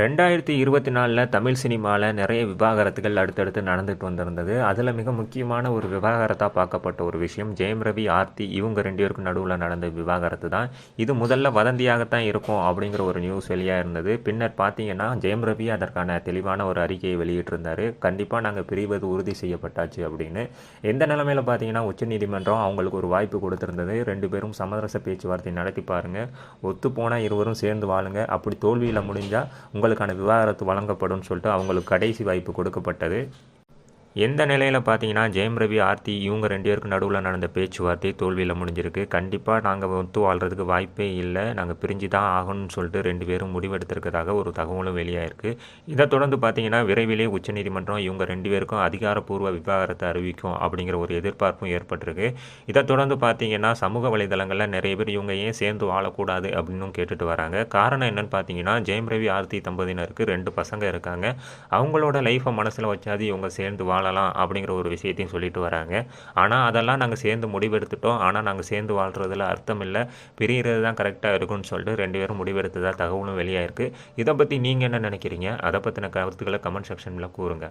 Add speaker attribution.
Speaker 1: ரெண்டாயிரத்தி இருபத்தி நாலில் தமிழ் சினிமாவில் நிறைய விவாகரத்துகள் அடுத்தடுத்து நடந்துட்டு வந்திருந்தது. அதில் மிக முக்கியமான ஒரு விவாகரத்தாக பார்க்கப்பட்ட ஒரு விஷயம் ஜெயம் ரவி ஆர்த்தி இவங்க ரெண்டு பேருக்கும் நடுவில் நடந்த விவாகரத்து தான். இது முதல்ல வதந்தியாகத்தான் இருக்கும் அப்படிங்கிற ஒரு நியூஸ் வெளியாக இருந்தது. பின்னர் பார்த்தீங்கன்னா ஜெயம் ரவி அதற்கான தெளிவான ஒரு அறிக்கையை வெளியிட்டிருந்தார். கண்டிப்பாக நாங்கள் பிரிவது உறுதி செய்யப்பட்டாச்சு அப்படின்னு. எந்த நிலமையில் பார்த்தீங்கன்னா உச்சநீதிமன்றம் அவங்களுக்கு ஒரு வாய்ப்பு கொடுத்துருந்தது. ரெண்டு பேரும் சமரச பேச்சுவார்த்தை நடத்தி பாருங்கள் ஒத்து போனால் இருவரும் சேர்ந்து வாழுங்க. அப்படி தோல்வியில் முடிஞ்சால் உங்களுக்கான விவாகரத்து வழங்கப்படும் சொல்லிட்டு அவங்களுக்கு கடைசி வாய்ப்பு கொடுக்கப்பட்டது. எந்த நிலையில் பார்த்தீங்கன்னா ஜெயம் ரவி ஆர்த்தி இவங்க ரெண்டு பேருக்கு நடுவில் நடந்த பேச்சுவார்த்தை தோல்வியில் முடிஞ்சிருக்கு. கண்டிப்பாக நாங்கள் ஒத்து வாழ்கிறதுக்கு வாய்ப்பே இல்லை. நாங்கள் பிரிஞ்சு தான் ஆகணும்னு சொல்லிட்டு ரெண்டு பேரும் முடிவெடுத்திருக்கிறதாக ஒரு தகவலும் வெளியாயிருக்கு. இதை தொடர்ந்து பார்த்தீங்கன்னா விரைவிலே உச்சநீதிமன்றம் இவங்க ரெண்டு பேருக்கும் அதிகாரப்பூர்வ விவகாரத்தை அறிவிக்கும் அப்படிங்கிற ஒரு எதிர்பார்ப்பும் ஏற்பட்டிருக்கு. இதை தொடர்ந்து பார்த்தீங்கன்னா சமூக வலைதளங்களில் நிறைய பேர் இவங்க ஏன் சேர்ந்து வாழக்கூடாது அப்படின்னும் கேட்டுட்டு வராங்க. காரணம் என்னன்னு பார்த்தீங்கன்னா ஜெயம் ரவி ஆர்த்தி தம்பதியினருக்கு ரெண்டு பசங்க இருக்காங்க. அவங்களோட லைஃப்பை மனசில் வச்சாது இவங்க சேர்ந்து வாழலாம் அப்படிங்கிற ஒரு விஷயத்தையும் சொல்லிட்டு வராங்க. ஆனால் அதெல்லாம் நாங்கள் சேர்ந்து முடிவெடுத்துட்டோம். ஆனால் நாங்கள் சேர்ந்து வாழ்கிறதுல அர்த்தம் இல்லை. பிரிகிறது தான் கரெக்டாக இருக்கும்னு சொல்லிட்டு ரெண்டு பேரும் முடிவெடுத்ததாக தகவலும் வெளியாயிருக்கு. இதை பற்றி நீங்கள் என்ன நினைக்கிறீங்க? அதை பற்றின கருத்துக்களை கமெண்ட் செக்ஷனில் கூறுங்க.